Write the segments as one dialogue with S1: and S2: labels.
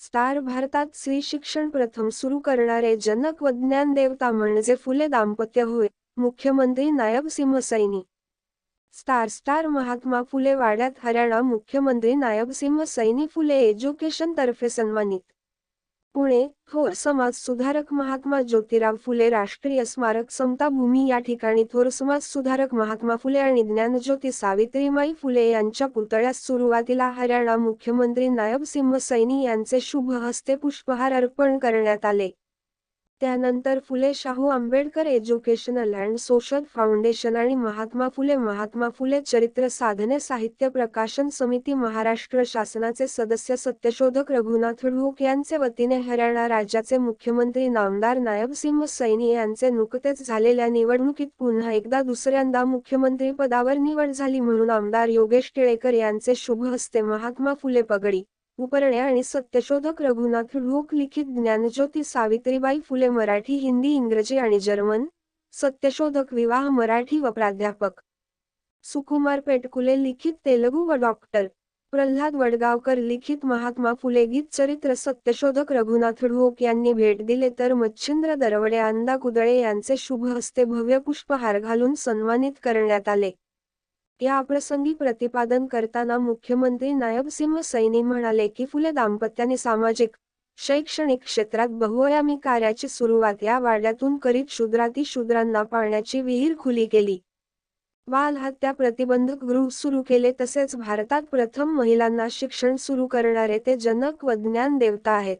S1: Star भारतात स्त्री शिक्षण प्रथम सुरू करणारे जनक व ज्ञानदेवता म्हणजे फुले दाम्पत्य होय मुख्यमंत्री नायब सिंह स्टार स्टार महात्मा फुले वाड्यात हरियाणा मुख्यमंत्री नायब सिंह सैनी फुले एज्युकेशन तर्फे सन्मानित. पुणे थोर समाज सुधारक महात्मा ज्योतिराव फुले राष्ट्रीय स्मारक समता भूमी या ठिकाणी थोर समाज सुधारक महात्मा फुले आणि ज्ञानज्योती सावित्रीमाई फुले यांच्या पुतळ्यास सुरुवातीला हरियाणा मुख्यमंत्री नायब सिंह सैनी यांचे शुभ हस्ते पुष्पहार अर्पण करण्यात आले. त्यानंतर Phule Shahu Ambedkar educational and social foundation आणि महात्मा फुले महात्मा फुले चरित्र साधने साहित्य प्रकाशन समिती महाराष्ट्र शासनाचे सदस्य सत्यशोधक रघुनाथ ढोक यांचे वतीने हरियाणा राज्याचे मुख्यमंत्री नामदार नायब सिंह सैनी यांचे नुकतेच झालेल्या निवडणुकीत पुन्हा एकदा दुसऱ्यांदा मुख्यमंत्री पदावर निवड झाली म्हणून आमदार योगेश टिळेकर यांचे शुभ हस्ते महात्मा फुले पगडी. उपरणे आणि सत्यशोधक रघुनाथ ढोक लिखित ज्ञानज्योती सावित्रीबाई फुले मराठी हिंदी इंग्रजी आणि जर्मन. सत्यशोधक विवाह मराठी व प्राध्यापक. सुकुमार पेटकुले लिखित तेलगू व डॉक्टर. प्रल्हाद वडगावकर लिखित महात्मा फुले गीत चरित्र सत्यशोधक रघुनाथ ढोक यांनी भेट दिले तर मच्छिंद्र दरवडे अंदा कुदळे यांचे शुभ हस्ते भव्य पुष्पहार घालून सन्मानित करण्यात आले. या प्रसंगी प्रतिपादन करताना मुख्यमंत्री नायब सिंह सैनी म्हणाले की फुले दाम्पत्याने सामाजिक शैक्षणिक क्षेत्रात बहुआयामी कार्याची सुरुवात या वाड्यातून करीत शूद्राती शूद्रांना पाळण्याची विहीर खुली केली. बाल हत्या प्रतिबंधक गृह सुरू केले तसेच भारतात प्रथम महिलांना शिक्षण सुरू करणारे ते जनक व ज्ञान देवता आहेत.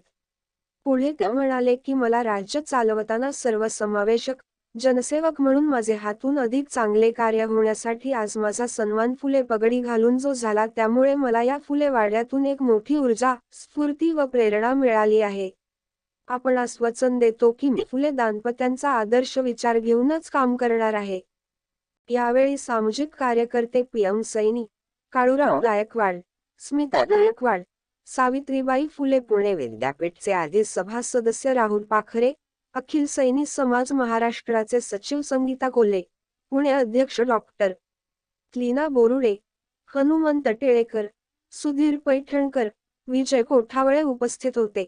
S1: पुढे ते म्हणाले की मला राज्य चालवताना सर्वसमावेशक जनसेवक म्हणून माझे हातून अधिक चांगले कार्य होण्यासाठी आज माझा सन्मान फुले पगडी घालून जो झाला त्यामुळे मला या फुले वाड्यातून एक मोठी ऊर्जा स्फूर्ती व प्रेरणा मिळाली आहे. आपण आश्वासन देतो की मी फुले दाम्पत्यांचा आदर्श विचार घेऊनच काम करणार आहे. यावेळी सामाजिक कार्यकर्ते पीएम सैनी काळूराव गायकवाड स्मिता गायकवाड सावित्रीबाई फुले पुणे विद्यापीठचे आधी सभा सदस्य राहुल पाखरे अखिल सैनी समाज महाराष्ट्राचे सचिव संगीता कोल्हे पुणे अध्यक्ष डॉक्टर. क्लीना बोरुडे हनुमंत टेळेकर सुधीर पैठणकर विजय कोठावळे उपस्थित होते.